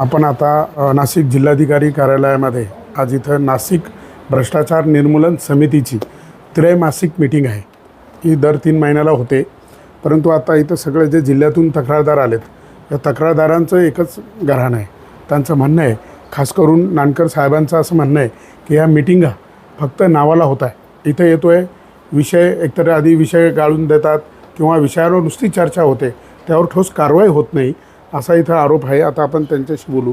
आपण आता नाशिक जिल्हाधिकारी कार्यालयामध्ये आज इथं नाशिक भ्रष्टाचार निर्मूलन समितीची त्रैमासिक मीटिंग आहे. ही दर तीन महिन्याला होते. परंतु आता इथं सगळे जे जिल्ह्यातून तक्रारदार आलेत या तक्रारदारांचं एकच घराणं आहे. त्यांचं म्हणणं आहे खास करून नानकर साहेबांचं असं म्हणणं आहे की ह्या मिटिंगा फक्त नावाला होत आहे. इथं येतो आहे विषय एकतर आधी विषय गाळून देतात किंवा विषयावर नुसती चर्चा होते त्यावर ठोस कारवाई होत नाही. असा इथं आरोप आहे. आता आपण त्यांच्याशी बोलू.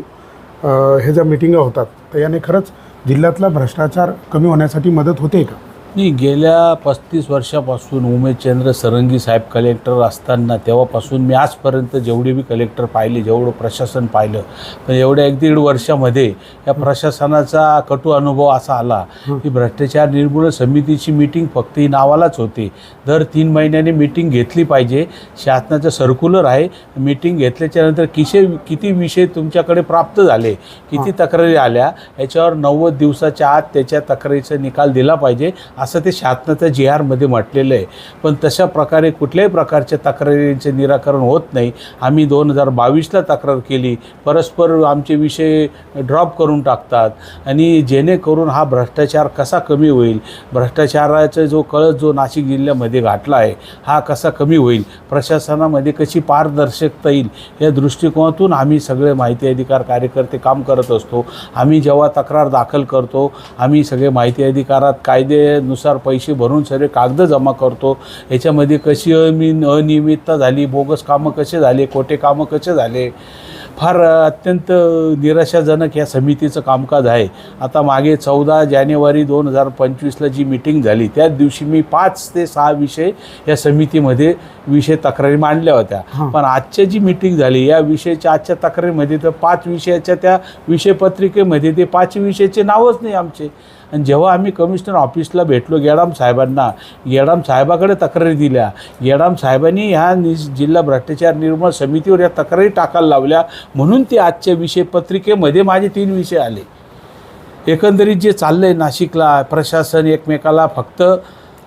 हे ज्या मिटिंगा होतात तर याने खरंच जिल्ह्यातला भ्रष्टाचार कमी होण्यासाठी मदत होते का? नाही गेल्या पस्तीस वर्षापासून उमेशचंद्र सरंगी साहेब कलेक्टर असताना तेव्हापासून मी आजपर्यंत जेवढे बी कलेक्टर पाहिले जेवढं प्रशासन पाहिलं पण एवढ्या एक दीड वर्षामध्ये या प्रशासनाचा कटू अनुभव असा आला की भ्रष्टाचार निर्मूलन समितीची मीटिंग फक्त ही नावालाच होती. दर तीन महिन्याने मीटिंग घेतली पाहिजे. शासनाचं सर्क्युलर आहे. मीटिंग घेतल्याच्यानंतर किशे किती विषय तुमच्याकडे प्राप्त झाले किती तक्रारी आल्या याच्यावर नव्वद दिवसाच्या आत त्याच्या तक्रारीचा निकाल दिला पाहिजे असं ते शासनाच्या जी आरमध्ये म्हटलेलं आहे. पण तशा प्रकारे कुठल्याही प्रकारच्या तक्रारींचे निराकरण होत नाही. आम्ही दोन हजार बावीसला तक्रार केली. परस्पर आमचे विषय ड्रॉप करून टाकतात. आणि जेणेकरून हा भ्रष्टाचार कसा कमी होईल? भ्रष्टाचाराचा जो कळस जो नाशिक जिल्ह्यामध्ये गाठला आहे हा कसा कमी होईल? प्रशासनामध्ये कशी पारदर्शकता येईल? या दृष्टिकोनातून आम्ही सगळे माहिती अधिकार कार्यकर्ते काम करत असतो. आम्ही जेव्हा तक्रार दाखल करतो आम्ही सगळे माहिती अधिकारात कायदे कायदेनुसार पैसे भरून सगळे कागद जमा करतो. याच्यामध्ये कशी अमी अनियमितता झाली बोगस कामं कसे झाले खोटे कामं कसे झाले? फार अत्यंत निराशाजनक या समितीचं कामकाज आहे. आता मागे चौदा जानेवारी दोन हजार पंचवीसला जी मिटिंग झाली त्याच दिवशी मी पाच ते सहा विषय या समितीमध्ये विषय तक्रारी मांडल्या होत्या. पण आजच्या जी मिटिंग झाली या विषयाच्या आजच्या तक्रारीमध्ये तर पाच विषयाच्या त्या विषयपत्रिकेमध्ये ते पाच विषयाचे नावच नाही आमचे. आणि जेव्हा आम्ही कमिशनर ऑफिसला भेटलो गेडाम साहेबांना गेडाम साहेबाकडे तक्रारी दिल्या गेडाम साहेबांनी ह्या नि जिल्हा भ्रष्टाचार निर्मूलन समितीवर या तक्रारी टाकायला लावल्या. म्हणून ते आजच्या विषयपत्रिकेमध्ये माझे तीन विषय आले. एकंदरीत जे चाललंय नाशिकला प्रशासन एकमेकाला फक्त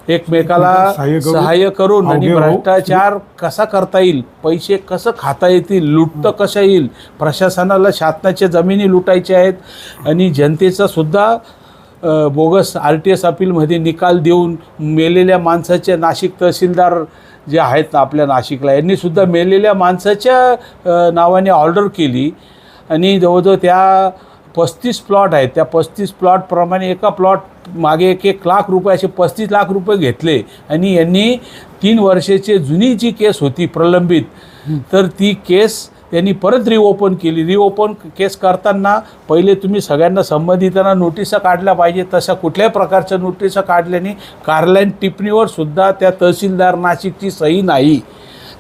एकमेकाला सहाय्य करून, आणि भ्रष्टाचार कसा करता येईल? पैसे कसं खाता येतील? लुटतं कसं येईल? प्रशासनाला शासनाच्या जमिनी लुटायच्या आहेत आणि जनतेचा सुद्धा बोगस आर टी एस अपीलमध्ये निकाल देऊन मेलेल्या माणसाच्या नाशिक तहसीलदार जे आहेत ना आपल्या नाशिकला यांनी सुद्धा मेलेल्या माणसाच्या नावाने ऑर्डर केली. आणि जवळजवळ त्या पस्तीस प्लॉट आहेत. त्या पस्तीस प्लॉटप्रमाणे एका प्लॉट मागे एक एक लाख रुपये असे पस्तीस लाख रुपये घेतले. आणि यांनी तीन वर्षाची जुनी जी केस होती प्रलंबित तर ती केस त्यांनी परत रिओपन केली. रिओपन केस करताना पहिले तुम्ही सगळ्यांना संबंधितांना नोटिसा काढल्या पाहिजे. तशा कुठल्याही प्रकारच्या नोटिसा काढल्याने कार्यालयीन टिप्पणीवर सुद्धा त्या तहसीलदार नाशिकची सही नाही.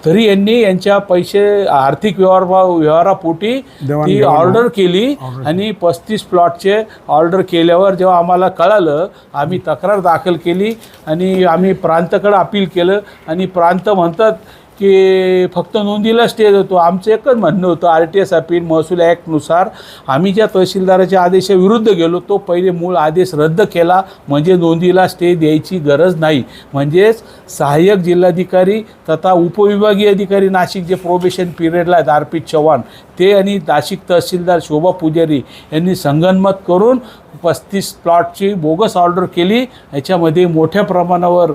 तरी यांनी यांच्या पैसे आर्थिक व्यवहार व्यवहारापोटी ती ऑर्डर केली आणि पस्तीस प्लॉटचे ऑर्डर केल्यावर जेव्हा आम्हाला कळालं आम्ही तक्रार दाखल केली आणि आम्ही प्रांताकडे अपील केलं आणि प्रांत म्हणतात की फक्त नोंदीला स्टे देतो आमचं एकच म्हणणं होतं आर टी एस अपील महसूल ॲक्टनुसार आम्ही ज्या तहसीलदाराच्या आदेशाविरुद्ध गेलो तो पहिले मूळ आदेश रद्द केला. म्हणजे नोंदीला स्टे द्यायची गरज नाही. म्हणजेच सहाय्यक जिल्हाधिकारी तथा उपविभागीय अधिकारी नाशिक जे प्रोबेशन पिरियडला आहेत आरपी चव्हाण ते आणि नाशिक तहसीलदार शोभा पुजारी यांनी संगनमत करून पस्तीस प्लॉटची बोगस ऑर्डर केली. याच्यामध्ये मोठ्या प्रमाणावर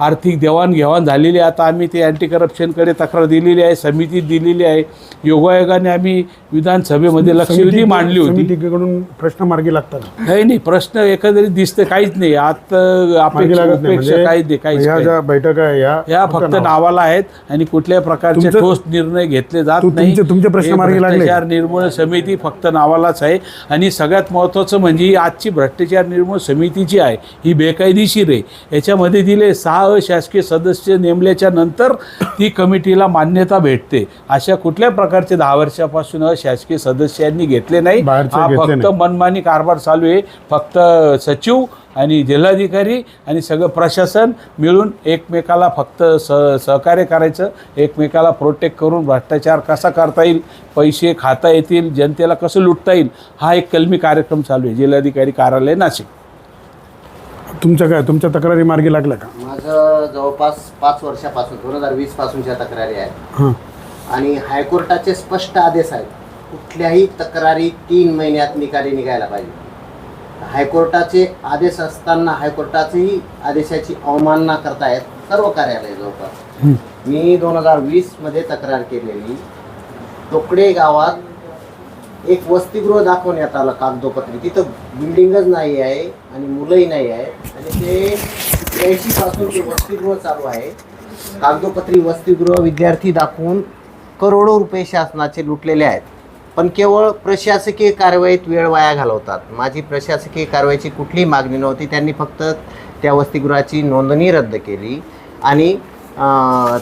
आर्थिक देवाणघेवाण झालेली आहे. आता आम्ही ते अँटी करप्शनकडे तक्रार दिलेली आहे समितीत दिलेली आहे. योगायोगाने आम्ही विधानसभेमध्ये लक्षवेधी समिती- मांडली होती. समितीकडून प्रश्न मार्गी लागतात. नाही नाही प्रश्न एकंदरीत दिसतं काहीच नाही. आत अपेक्षा उपेक्षा काहीच नाही काहीच बैठका आहे या फक्त नाव- नावाला आहेत आणि कुठल्याही प्रकारचे ठोस निर्णय घेतले जात नाही. तुमचे- प्रश्न मार्गी? भ्रष्टाचार निर्मूलन समिती फक्त नावालाच आहे. आणि सगळ्यात महत्त्वाचं म्हणजे ही आजची भ्रष्टाचार निर्मूलन समिती जी आहे. ही बेकायदेशीर आहे. याच्यामध्ये दिले सहा अशासकीय सदस्य नेमल्याच्या नंतर ती कमिटीला मान्यता भेटते. अशा कुठल्या प्रकारचे दहा वर्षापासून अशासकीय सदस्यांनी घेतले नाही. हा फक्त. मनमानी कारभार चालू आहे. फक्त सचिव आणि जिल्हाधिकारी आणि सगळं प्रशासन मिळून एकमेकाला फक्त स सहकार्य करायचं. एकमेकाला प्रोटेक्ट करून भ्रष्टाचार कसा करता येईल? पैसे खाता येतील? जनतेला कसं लुटता येईल? हा एक कलमी कार्यक्रम चालू आहे. जिल्हाधिकारी कार्यालय नाशिक. तुमच्या काय तुमच्या तक्रारी मार्गी लागल्या का? माझं जवळपास पाच वर्षापासून दोन हजार वीस पासूनच्या तक्रारी आहेत. हां. आणि हायकोर्टाचे स्पष्ट आदेश आहेत कुठल्याही तक्रारी तीन महिन्यात निकाली निघायला पाहिजे. हायकोर्टाचे आदेश असताना हायकोर्टाचेही आदेशाची अवमानना करतायत सर्व कार्यालय जवळपास. मी दोन हजार वीसमध्ये तक्रार केलेली. टोकडे गावात एक वसतिगृह दाखवण्यात आलं कागदोपत्री. तिथं बिल्डिंगच नाही आहे आणि मुलंही नाही आहे. आणि ते ऐंशी पासून ते वसतिगृह चालू आहे. कागदोपत्री वसतिगृह विद्यार्थी दाखवून करोडो रुपये शासनाचे लुटलेले आहेत. पण केवळ प्रशासकीय कारवाईत वेळ वाया घालवतात. माझी प्रशासकीय कारवाईची कुठलीही मागणी नव्हती. त्यांनी फक्त त्या वसतिगृहाची नोंदणी रद्द केली. आणि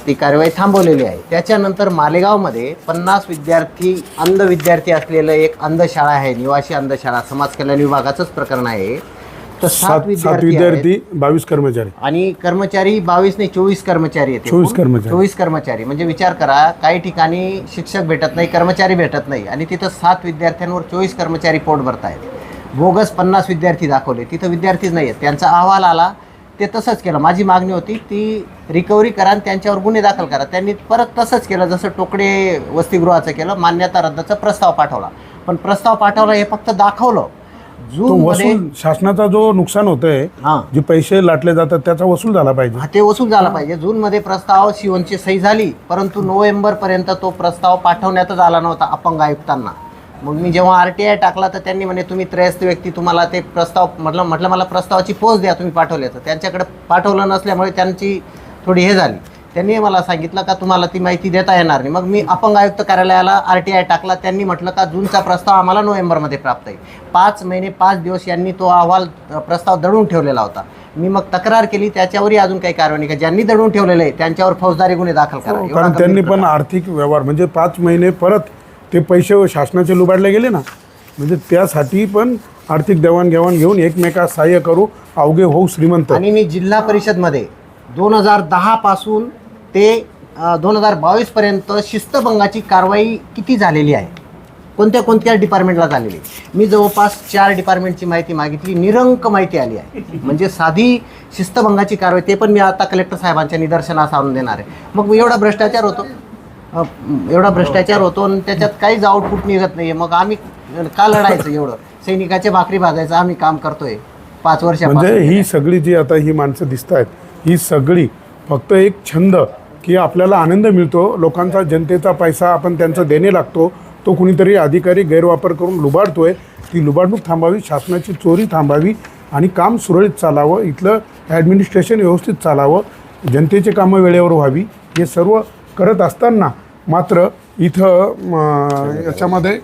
ती कारवाई थांबवलेली आहे. त्याच्यानंतर मालेगावमध्ये पन्नास विद्यार्थी अंध विद्यार्थी असलेलं एक अंधशाळा आहे. निवासी अंधशाळा समाज कल्याण विभागाचंच प्रकरण आहे. तर सात विद्यार्थी आहेत. विद्यार्थी बावीस कर्मचारी. आणि कर्मचारी बावीस नाही चोवीस कर्मचारी आहेत. 24 कर्मचारी. चोवीस कर्मचारी. म्हणजे विचार करा काही ठिकाणी शिक्षक भेटत नाही कर्मचारी भेटत नाही. आणि तिथं सात विद्यार्थ्यांवर चोवीस कर्मचारी पोट भरतायत बोगस पन्नास विद्यार्थी दाखवले. तिथं विद्यार्थीच नाही आहेत त्यांचा अहवाल आला ते तसंच केलं. माझी मागणी होती ती रिकव्हरी करा आणि त्यांच्यावर गुन्हे दाखल करा. त्यांनी परत तसंच केलं जसं टोकडे वसतिगृहाचं केलं मान्यता रद्दाचा प्रस्ताव पाठवला. पण प्रस्ताव पाठवला हे फक्त दाखवलं. जून मध्ये वसूल शासनाचा जो नुकसान होतंय हां. जे पैसे लाटले जातात त्याचा वसूल झाला पाहिजे. हा, ते वसूल झाला पाहिजे. जूनमध्ये प्रस्ताव शिवनची सही झाली परंतु नोव्हेंबरपर्यंत तो प्रस्ताव पाठवण्यातच आला नव्हता अपंग आयुक्तांना. मग मी जेव्हा आर टी आय टाकला तर त्यांनी म्हणे तुम्ही त्रयस्थ व्यक्ती तुम्हाला ते प्रस्ताव म्हटलं म्हटलं मला प्रस्तावाची पोच द्या तुम्ही पाठवले तर. त्यांच्याकडे पाठवलं नसल्यामुळे त्यांची थोडी हे झाली. त्यांनी मला सांगितलं का तुम्हाला ती माहिती देता येणार नाही. मग मी अपंग आयुक्त कार्यालयाला आर टी आय टाकला. त्यांनी म्हटलं का जूनचा प्रस्ताव आम्हाला नोव्हेंबरमध्ये प्राप्त आहे. पाच महिने पाच दिवस यांनी तो अहवाल प्रस्ताव दडून ठेवलेला होता. मी मग तक्रार केली त्याच्यावरही अजून काही कारवाई नाही का ज्यांनी दडून ठेवलेलं आहे त्यांच्यावर फौजदारी गुन्हे दाखल करा. हो, कारण त्यांनी पण. आर्थिक व्यवहार म्हणजे पाच महिने परत ते पैसे शासनाचे लुबाडले गेले ना म्हणजे त्यासाठी पण आर्थिक देवाणघेवाण घेऊन एकमेकास सहाय्य करू अवघे होऊ श्रीमंत. आणि मी जिल्हा परिषदमध्ये दोन हजार दहा पासून ते दोन हजार बावीस पर्यंत शिस्तभंगाची कारवाई किती झालेली आहे? कोणत्या कोणत्या डिपार्टमेंटला झालेली? मी जवळपास चार डिपार्टमेंटची माहिती मागितली निरंक माहिती आली आहे. म्हणजे साधी शिस्तभंगाची कारवाई ते पण मी आता कलेक्टर साहेबांच्या निदर्शनास आणून देणार आहे. मग एवढा भ्रष्टाचार होतो. एवढा भ्रष्टाचार होतो आणि त्याच्यात काहीच आउटपुट निघत नाही मग आम्ही का लढायचं एवढं? सैनिकाचे भाकरी भाजायचं आम्ही काम करतोय. पाच वर्ष म्हणजे ही सगळी जी आता ही माणसं दिसत आहेत ही सगळी फक्त एक छंद की आपल्याला आनंद मिळतो. लोकांचा जनतेचा पैसा आपण त्यांचा देणे लागतो. तो कुणीतरी अधिकारी गैरवापर करून लुबाडतोय. ती लुबाडणूक थांबावी शासनाची चोरी थांबावी आणि काम सुरळीत चालावं. इथलं ॲडमिनिस्ट्रेशन व्यवस्थित चालावं. जनतेचे कामं वेळेवर व्हावी. हे सर्व करत असताना मात्र इथं याच्यामध्ये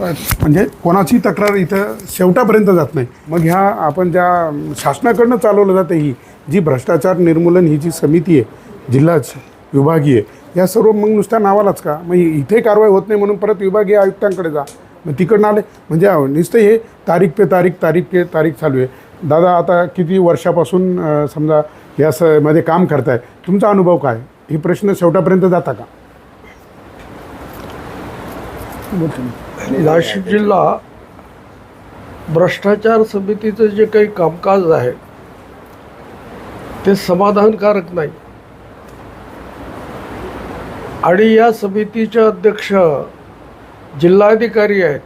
म्हणजे कोणाची तक्रार इथं शेवटापर्यंत जात नाही. मग ह्या आपण ज्या शासनाकडनं चालवलं जातं ही. जी भ्रष्टाचार निर्मूलन ही जी समिती आहे जिल्हा विभागीय या सर्व मग नुसत्या नावालाच का? मग इथे कारवाई होत नाही म्हणून परत विभागीय आयुक्तांकडे जा. मग तिकडनं आले. म्हणजे नुसतं हे तारीख पे तारीख तारीख पे तारीख चालू आहे. दादा आता किती वर्षापासून समजा या स मध्ये काम करताय. तुमचा अनुभव काय? हे प्रश्न शेवटापर्यंत जाता का? नाशिक जिल्हा भ्रष्टाचार समितीचं जे काही कामकाज आहे ते समाधानकारक नाही. आणि या समितीचे अध्यक्ष जिल्हाधिकारी आहेत.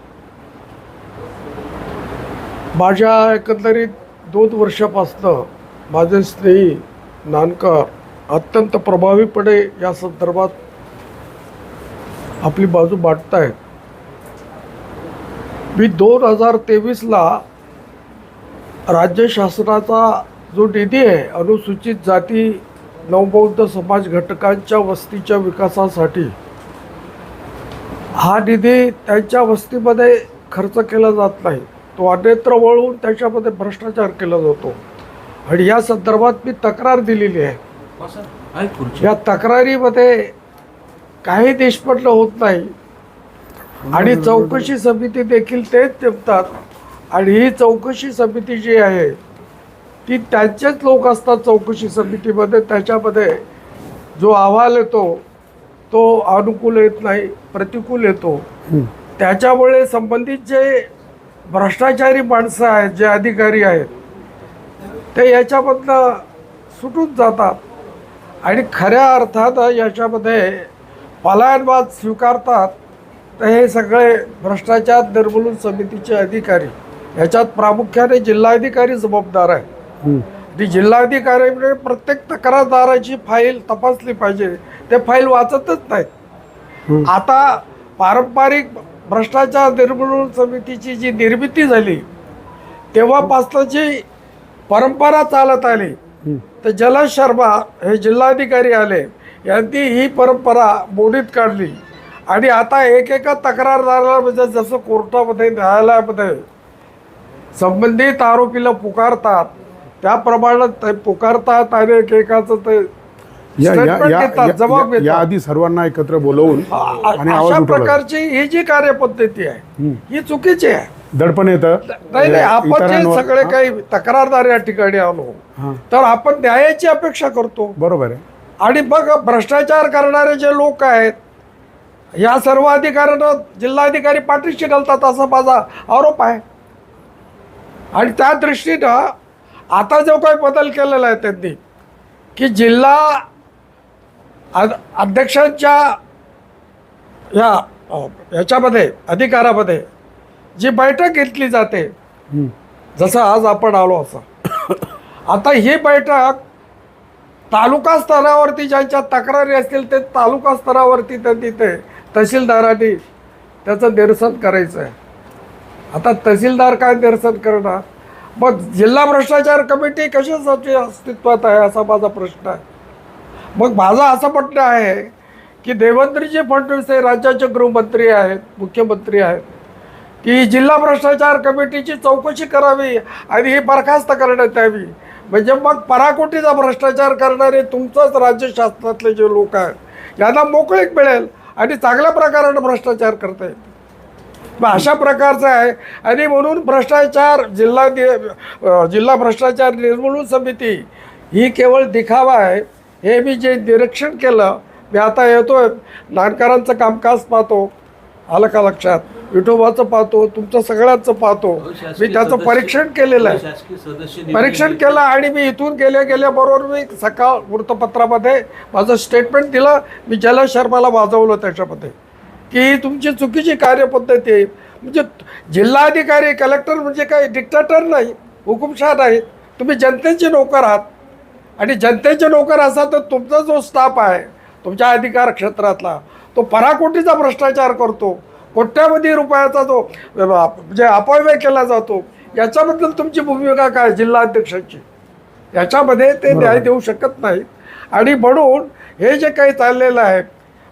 माझ्या एकंदरीत दोन वर्षापासनं माझे स्नेही नानकर अत्यंत प्रभावीपणे या संदर्भात आपली बाजू मांडतायत. मी दोन हजार तेवीसला राज्य शासनाचा जो निधी आहे अनुसूचित जाती नवबौद्ध समाज घटकांच्या वस्तीच्या विकासासाठी हा निधी त्यांच्या वस्तीमध्ये खर्च केला जात नाही. तो अन्यत्र वळवून त्याच्यामध्ये भ्रष्टाचार केला जातो. आणि या संदर्भात मी तक्रार दिलेली आहे. या तक्रारीमध्ये काही निष्पन्न होत नाही. आणि चौकशी समिती देखील तेच नेमतात आणि ही चौकशी समिती जी आहे ती त्यांचेच लोक असतात चौकशी समितीमध्ये. त्याच्यामध्ये जो अहवाल येतो तो अनुकूल येत नाही प्रतिकूल येतो. त्याच्यामुळे संबंधित जे भ्रष्टाचारी माणसं आहेत जे अधिकारी आहेत ते याच्यामधनं सुटून जातात. आणि खऱ्या अर्थात याच्यामध्ये पलायनवाद स्वीकारतात. तर हे सगळे भ्रष्टाचार निर्मूलन समितीचे अधिकारी याच्यात प्रामुख्याने जिल्हाधिकारी जबाबदार आहे. ती जिल्हाधिकाऱ्याने प्रत्येक तक्रारदाराची फाईल तपासली पाहिजे ते फाईल वाचतच नाहीत. आता पारंपरिक भ्रष्टाचार निर्मूलन समितीची जी निर्मिती झाली तेव्हापासूनची परंपरा चालत आली. तर जलज शर्मा हे जिल्हाधिकारी आले यांनी ही परंपरा मोडीत काढली आणि आता एकेका तक्रारदाराला म्हणजे जसं कोर्टामध्ये न्यायालयामध्ये संबंधित आरोपीला पुकारतात त्याप्रमाणे ते पुकारतात आणि एकेकाचं ते या या या जबाब या. आधी सर्वांना एकत्र बोलवून आणि अशा प्रकारची ही जी कार्यपद्धती आहे हं. चुकीची आहे. दडपण येतं. नाही नाही आपण जे सगळे काही तक्रारदार या ठिकाणी आलो तर आपण न्यायाची अपेक्षा करतो. बरोबर आहे. आणि मग भ्रष्टाचार करणारे जे लोक आहेत या सर्व अधिकाऱ्यांना जिल्हाधिकारी पाठीशी घालतात असा माझा आरोप आहे आणि त्या दृष्टीनं आता जो काही बदल केलेला आहे त्यांनी की जिल्हा अध- अध्यक्षांच्या या याच्यामध्ये अधिकारामध्ये जी बैठक घेतली जाते. जसं आज आपण आलो असं आता ही बैठक तालुका स्तरावरती ज्यांच्या तक्रारी असतील ते तालुका स्तरावरती त्यांनी ते तहसीलदारांनी त्याचं निरसन करायचं आहे आता तहसीलदार काय निरसन करणार? मग जिल्हा भ्रष्टाचार कमिटी कशासाठी अस्तित्वात आहे असा माझा प्रश्न आहे. मग माझं असं म्हणणं आहे की देवेंद्रजी फडणवीस हे राज्याचे गृहमंत्री आहेत मुख्यमंत्री आहेत. की जिल्हा भ्रष्टाचार कमिटीची चौकशी करावी आणि ही बरखास्त करण्यात यावी. म्हणजे मग पराकोटीचा भ्रष्टाचार करणारे तुमचंच राज्य शासनातले जे लोक आहेत यांना मोकळीक मिळेल. आणि चांगल्या प्रकारानं भ्रष्टाचार करता येईल मग अशा प्रकारचं आहे. आणि म्हणून भ्रष्टाचार जिल्हा जिल्हा भ्रष्टाचार निर्मूलन समिती ही केवळ दिखावा आहे. हे मी जे निरीक्षण केलं मी आता येतोय. नानकरांचं कामकाज पाहतो. आलं का लक्षात? विठोबाचं पाहतो तुमचं सगळ्यांचं पाहतो. मी त्याचं परीक्षण केलेलं आहे. सदस्य परीक्षण केलं आणि मी इथून गेल्या गेल्याबरोबर मी सकाळ वृत्तपत्रामध्ये माझं स्टेटमेंट दिलं. मी जलज शर्माला वाजवलं त्याच्यामध्ये. की ही तुमची चुकीची कार्यपद्धती आहे. म्हणजे जिल्हाधिकारी कलेक्टर म्हणजे काही डिक्टेटर नाही. हुकुमशाह नाही. तुम्ही जनतेचे नोकर आहात. आणि जनतेचे नोकर असाल तर तुमचा जो स्टाफ आहे तुमच्या अधिकार क्षेत्रातला तो पराकोटीचा भ्रष्टाचार करतो कोट्यावधी रुपयाचा जो म्हणजे अपव्यय केला जातो याच्याबद्दल तुमची भूमिका काय जिल्हाध्यक्षाची? याच्यामध्ये ते न्याय देऊ शकत नाहीत. आणि म्हणून हे जे काही चाललेलं आहे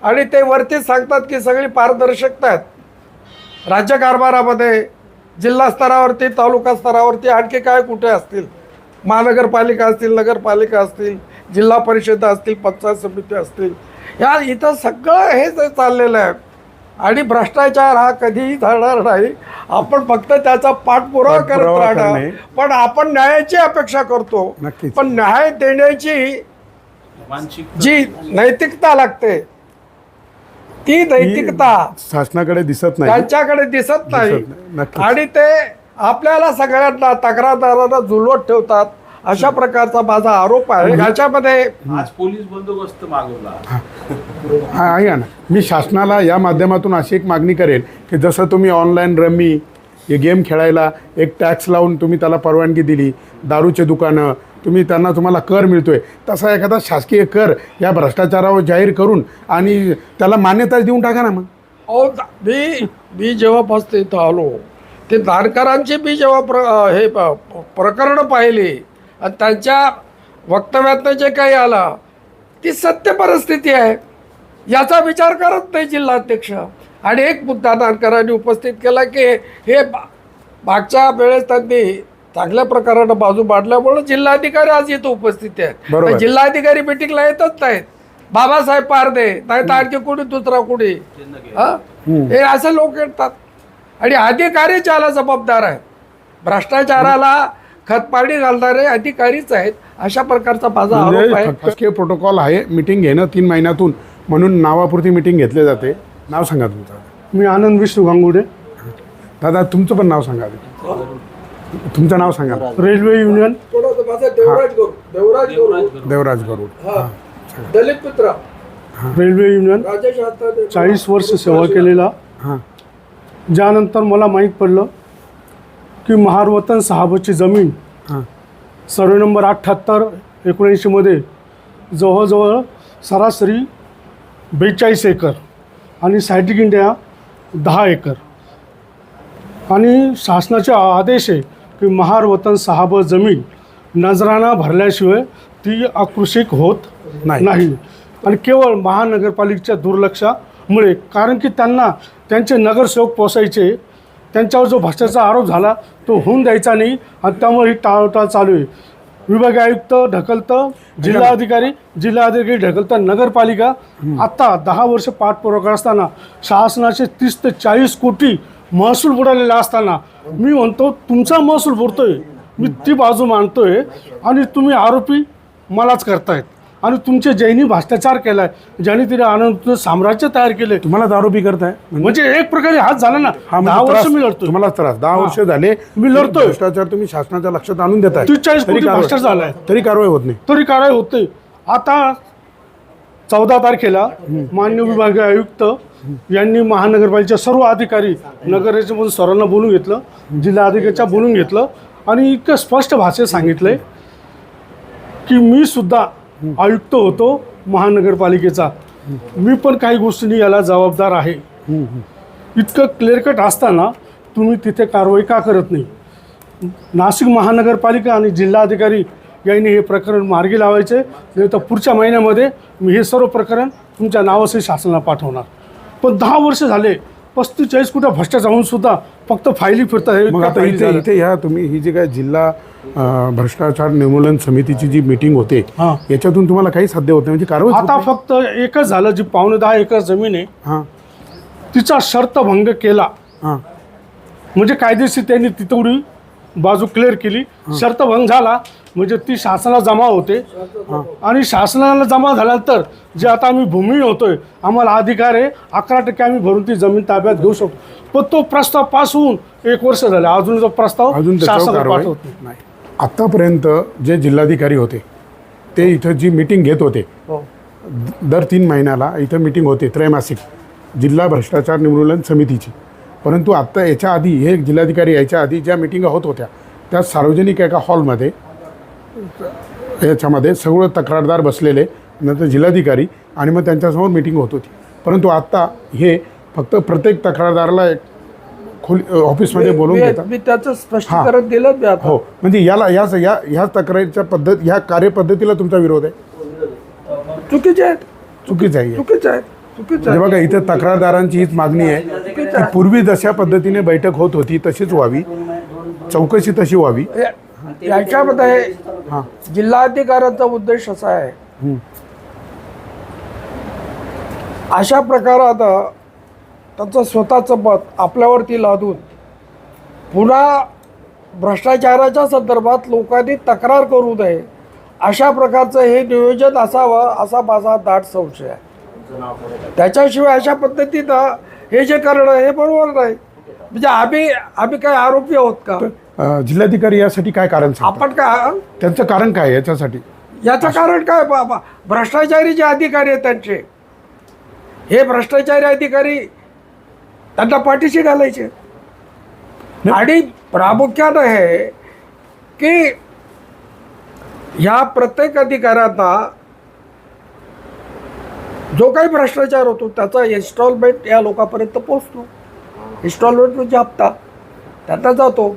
आणि ते वरती सांगतात की सगळी पारदर्शकता आहेत. राज्य कारभारामध्ये जिल्हा स्तरावरती तालुका स्तरावरती आणखी काय कुठे असतील? महानगरपालिका असतील नगरपालिका असतील जिल्हा परिषद असतील पंचायत समिती असतील या इथं सगळं हे चाललेलं आहे. आणि भ्रष्टाचार हा कधीही झाणार नाही. आपण फक्त त्याचा पाठपुरावा करत राहणार. पण आपण न्यायाची अपेक्षा करतो. पण न्याय देण्याची जी नैतिकता लागते ती नैतिकता शासनाकडे दिसत नाही. त्यांच्याकडे दिसत नाही. आणि ते आपल्याला सगळ्यांना तक्रारदारांना जुलवत ठेवतात. अशा प्रकारचा माझा आरोप आहे. ह्याच्यामध्ये आज पोलीस बंदोबस्त मागवला. हा. ऐका ना. मी शासनाला या माध्यमातून अशी एक मागणी करेल की जसं तुम्ही ऑनलाईन रमी हे गेम खेळायला एक टॅक्स लावून तुम्ही त्याला परवानगी दिली दारूचे दुकानं तुम्ही त्यांना तुम्हाला कर मिळतोय. तसा एखादा शासकीय कर या भ्रष्टाचारावर जाहीर करून आणि त्याला मान्यता देऊन टाका ना मग. अहो मी मी जेव्हापासून इथं आलो ते दारकरांची मी जेव्हा प्र हे प- प्रकरणं पाहिली आणि त्यांच्या वक्तव्यातनं जे काही आलं ती सत्य परिस्थिती आहे. याचा विचार करत नाही जिल्हाध्यक्ष. आणि एक मुद्दा नानकरांनी उपस्थित केला की हे बा- मागच्या वेळेस त्यांनी चांगल्या प्रकारानं बाजू मांडल्यामुळे जिल्हाधिकारी आज इथं उपस्थित आहेत. जिल्हाधिकारी मिटिंगला येतच नाहीत. बाबासाहेब पारदे नाही तर आणखी कोणी दुसरा कोणी? हा? हे असे लोक येतात. आणि अधिकारी ज्याला जबाबदार आहेत भ्रष्टाचाराला खतपाणी घालणारे अधिकारीच आहेत. अशा प्रकारचा माझा आरोप म्हणजे आहे. शासकीय प्रोटोकॉल आहे. मिटिंग घेणं तीन महिन्यातून. म्हणून नावापुरती मिटिंग घेतली जाते. नाव सांगा तुमचं. मी आनंद विष्णू गांगुडे. दादा तुमचं पण नाव सांगा. तुमचं नाव सांगा. Railway union. देवराज गौर देवराज गौर देवराज गरुड. हा. दलित मित्र रेल्वे युनियन. चाळीस वर्ष सेवा केलेला. हां. ज्यानंतर मला माहीत पडलं की महारवतन साहबची जमीन हां. सर्वे नंबर अठ्ठ्याहत्तर एकोणऐंशीमध्ये जवळजवळ सरासरी बेचाळीस एकर आणि सायटिक इंडिया दहा एकर. आणि शासनाचे आदेश आहे की महार वतन साहब जमीन नजराणा भरल्याशिवाय ती आकृषिक होत नाही. नाही. आणि केवळ महानगरपालिकेच्या दुर्लक्षामुळे कारण की त्यांना त्यांचे नगरसेवक पोसायचे त्यांच्यावर जो भ्रष्टाचार आरोप झाला तो होऊन द्यायचा नाही. आणि त्यामुळे ही टाळटाळ चालू आहे. विभागीय आयुक्त ढकलतं जिल्हाधिकारी जिल्हाधिकारी ढकलतं नगरपालिका. आत्ता दहा वर्ष पाठपुरावा असताना शासनाचे तीस ते चाळीस कोटी महसूल बुडालेला असताना मी म्हणतो तुमचा महसूल बुडतोय. मी ती बाजू मांडतोय आणि तुम्ही आरोपी मलाच करतायत. आणि तुमचे ज्यांनी भ्रष्टाचार केलाय. ज्यांनी तिने आनंद साम्राज्य तयार केले तुम्हाला आरोपी करताय? म्हणजे एक प्रकारे हात झाला ना. हा दहा म्हणजे वर्ष मी लढतोय. तुम्हाला त्रास. दहा वर्ष झाले. मी लढतोय. भ्रष्टाचार तुम्ही शासनाच्या लक्षात आणून देताय. चाळीस कोटी भ्रष्टाचार झालाय. तरी कारवाई होत नाही. तरी कारवाई होत नाही. आता चौदा तारखेला मान्य विभागीय आयुक्त यांनी महानगरपालिकेच्या सर्व अधिकारी नगराच्यामधून सर्वांना बोलून घेतलं जिल्हा अधिकाऱ्याच्या बोलून घेतलं आणि इतकं स्पष्ट भाषेत सांगितलंय की मी सुद्धा आयुक्त होतो महानगरपालिकेचा. मी पण काही गोष्टींनी याला जबाबदार आहे. इतकं क्लिअर कट असताना तुम्ही तिथे कारवाई का करत नाही? नाशिक महानगरपालिका आणि जिल्हाधिकारी यांनी हे प्रकरण मार्गी लावायचे नाही तर पुढच्या महिन्यामध्ये मी हे सर्व प्रकरण तुमच्या नावासही शासनाला पाठवणार. पण दहा वर्ष झाले पस्तीस चाळीस कुठं भ्रष्टाचार जाऊन सुद्धा फक्त फायली फिरतात हे इथे ह्या तुम्ही ही जी काय जिल्हा भ्रष्टाचार निर्मूलन समितीची जी मीटिंग होते हां. याच्यातून तुम्हाला काही साध्य होत नाही? म्हणजे कारवाई आता फक्त एकच झालं जी पावणे दहा एकर जमीन आहे हां. तिचा शर्तभंग केला. हां. म्हणजे कायदेशीर त्यांनी ती तेवढी बाजू क्लिअर केली. शर्तभंग झाला म्हणजे ती शासनाला जमा होते. आणि शासनाला जमा झाल्यानंतर जे आता आम्ही भूमी होतोय आम्हाला अधिकार आहे अकरा टक्के आम्ही भरून ती जमीन ताब्यात घेऊ शकतो. पण तो प्रस्ताव पास होऊन एक वर्ष झाले. अजून तो प्रस्ताव अजून त्याच्यावर शासनाला कारवाई पाठवत नाही. आत्तापर्यंत जे जिल्हाधिकारी होते ते इथं जी मीटिंग घेत होते हो. दर तीन महिन्याला इथं मीटिंग होते त्रैमासिक जिल्हा भ्रष्टाचार निर्मूलन समितीची परंतु आत्ता याच्या आधी हे जिल्हाधिकारी याच्या आधी ज्या मिटिंगा होत होत्या त्या सार्वजनिक एका हॉलमध्ये याच्यामध्ये सगळं तक्रारदार बसलेले नंतर जिल्हाधिकारी आणि मग त्यांच्यासमोर मिटिंग होत होती परंतु आत्ता हे फक्त प्रत्येक तक्रारदाराला एक खोली ऑफिसमध्ये बोलवून मी- घेतात मी त्याचं स्पष्टीकरण दिलं मी आता. हो म्हणजे याला याच या ह्या तक्रारीच्या पद्धत ह्या कार्यपद्धतीला तुमचा विरोध आहे. चुकीचे आहेत. चुकीचं आहे. हे. चुकीचे आहेत. चुकीचे म्हणजे बघा इथं तक्रारदारांची हीच मागणी आहे. की पूर्वी जशा पद्धतीने बैठक होत होती तशीच व्हावी. चौकशी तशी व्हावी. आहेत याच्यामध्ये हां. जिल्हाधिकाऱ्यांचा उद्देश असा आहे. हं. अशा प्रकारात त्याचं स्वतःचं मत आपल्यावरती लादून पुन्हा भ्रष्टाचाराच्या संदर्भात लोकांनी तक्रार करू नये अशा प्रकारचं हे नियोजन असावं असा माझा दाट संशय आहे. त्याच्याशिवाय अशा पद्धतीनं हे जे करणं हे बरोबर नाही. म्हणजे आम्ही आम्ही काय आरोपी आहोत का? जिल्हाधिकारी यासाठी काय कारण? आपण काय त्यांचं कारण काय याच्यासाठी? याचं कारण काय? बाबा भ्रष्टाचारी जे अधिकारी आहेत त्यांचे हे भ्रष्टाचारी अधिकारी त्यांना पाठीशी घालायचे. आणि प्रामुख्यानं हे की ह्या प्रत्येक अधिकाऱ्यांना जो काही भ्रष्टाचार होतो त्याचा इन्स्टॉलमेंट या लोकांपर्यंत पोचतो इन्स्टॉलमेंट म्हणजे हप्ता. त्यांना जातो.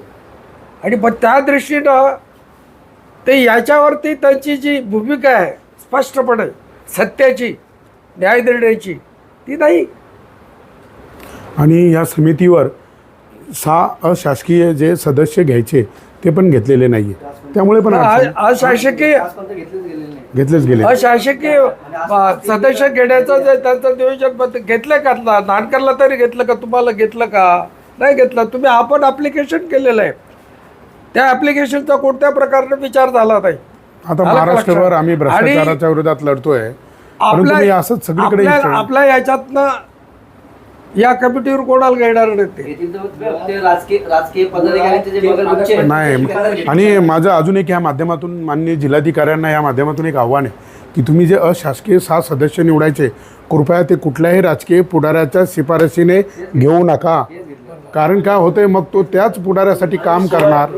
आणि मग त्या दृष्टीनं ते याच्यावरती त्यांची जी भूमिका आहे स्पष्टपणे सत्याची न्याय निर्णयाची ती नाही. आणि या समितीवर सहा अशासकीय जे सदस्य घ्यायचे ते पण घेतलेले नाही त्यामुळे पण अशासकीय घेतलेच गेले. अशासकीय सदस्य घेण्याचं जे त्यांचं नियोजन घेतलं का? ना- नानकरला तरी घेतलं का? तुम्हाला घेतलं का? नाही घेतलं. तुम्ही आपण ॲप्लिकेशन केलेलं आहे. त्या ॲप्लिकेशनचा कोणत्या प्रकारने विचार झाला नाही? आता महाराष्ट्रभर? आम्ही भ्रष्टाचाराच्या विरोधात लढतोय. आपल्या असंच सगळीकडे आपल्या याच्यातनं या कमिटीवर कोणाला घेणार नाही ते नाही आणि माझं अजून एक या माध्यमातून माननीय जिल्हाधिकाऱ्यांना या माध्यमातून एक आव्हान आहे की तुम्ही जे अशासकीय सहा सदस्य निवडायचे कृपया ते कुठल्याही राजकीय पुढाऱ्याच्या शिफारसीने घेऊ नका कारण काय होतंय मग तो त्याच पुढाऱ्यासाठी काम करणार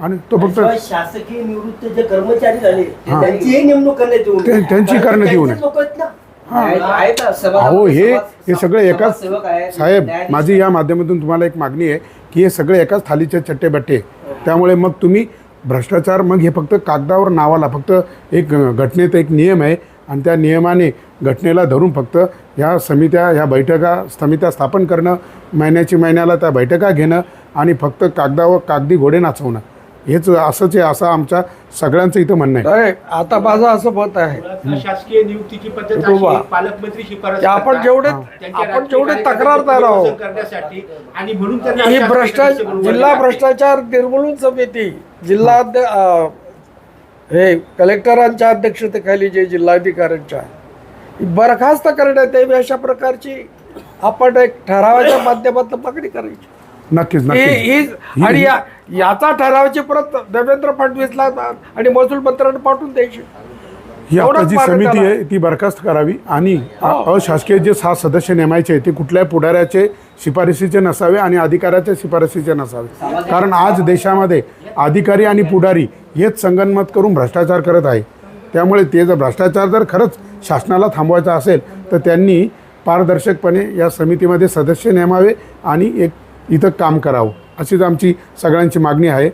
आणि तो फक्त शिवाय शासकीय निवृत्त जे कर्मचारी झाले त्यांचीही नेमणूक करण्यात येऊ नये. ते- त्यांची करण्यात येऊ नये. त्यांचेच लोकं आहेत ना. अहो हे हे सगळे एकाच साहेब माझी या माध्यमातून तुम्हाला एक मागणी आहे की हे सगळे एकाच थालीचे चट्टे बट्टे त्यामुळे मग तुम्ही भ्रष्टाचार मग हे फक्त कागदावर नावाला फक्त एक घटनेत एक नियम आहे आणि त्या नियमाने घटनेला धरून फक्त ह्या समित्या ह्या बैठका समित्या स्थापन करणं महिन्याची महिन्याला त्या बैठका घेणं आणि फक्त कागदावर कागदी घोडे नाचवणं. हेच असंच आहे असं आमच्या सगळ्यांचं इथं म्हणणं आहे. आता माझं असं मत आहे. शासकीय नियुक्तीची पद्धत पालकमंत्री शिफारस की आपण. जेवढे आपण जेवढे तक्रारदार आहोत. करण्यासाठी आणि म्हणून त्यांना ही भ्रष्टाचार जिल्हा भ्रष्टाचार निर्मूलन समिती जिल्हा हे कलेक्टरांच्या अध्यक्षतेखाली जे जिल्हाधिकाऱ्यांच्या ही बरखास्त करण्यात यावी अशा प्रकारची आपण एक ठरावाच्या माध्यमातून मागणी करायची. नक्कीच ही नक्कीच ही आणि या याचा ठरावाची प्रत देवेंद्र फडणवीसला आणि महसूल मंत्र्यांना पाठवून द्यायची. ही आता जी समिती. आहे ती बरखास्त करावी आणि अ- अशासकीय जे सहा सदस्य नेमायचे ते कुठल्याही पुढाऱ्याचे शिफारसीचे नसावे आणि अधिकाऱ्याच्या शिफारसीचे नसावे. कारण आज देशामध्ये अधिकारी आणि पुढारी हेच संगनमत करून भ्रष्टाचार करत आहे. त्यामुळे ते जर भ्रष्टाचार जर खरंच शासनाला थांबवायचा असेल तर त्यांनी पारदर्शकपणे या समितीमध्ये सदस्य नेमावे आणि एक इथं काम करावं. अशीच आमची सगळ्यांची मागणी आहे.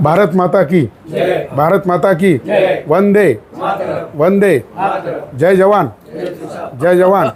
भारत माता की. भारत माता की. वंदे. वंदे. जय जवान. जय जवान.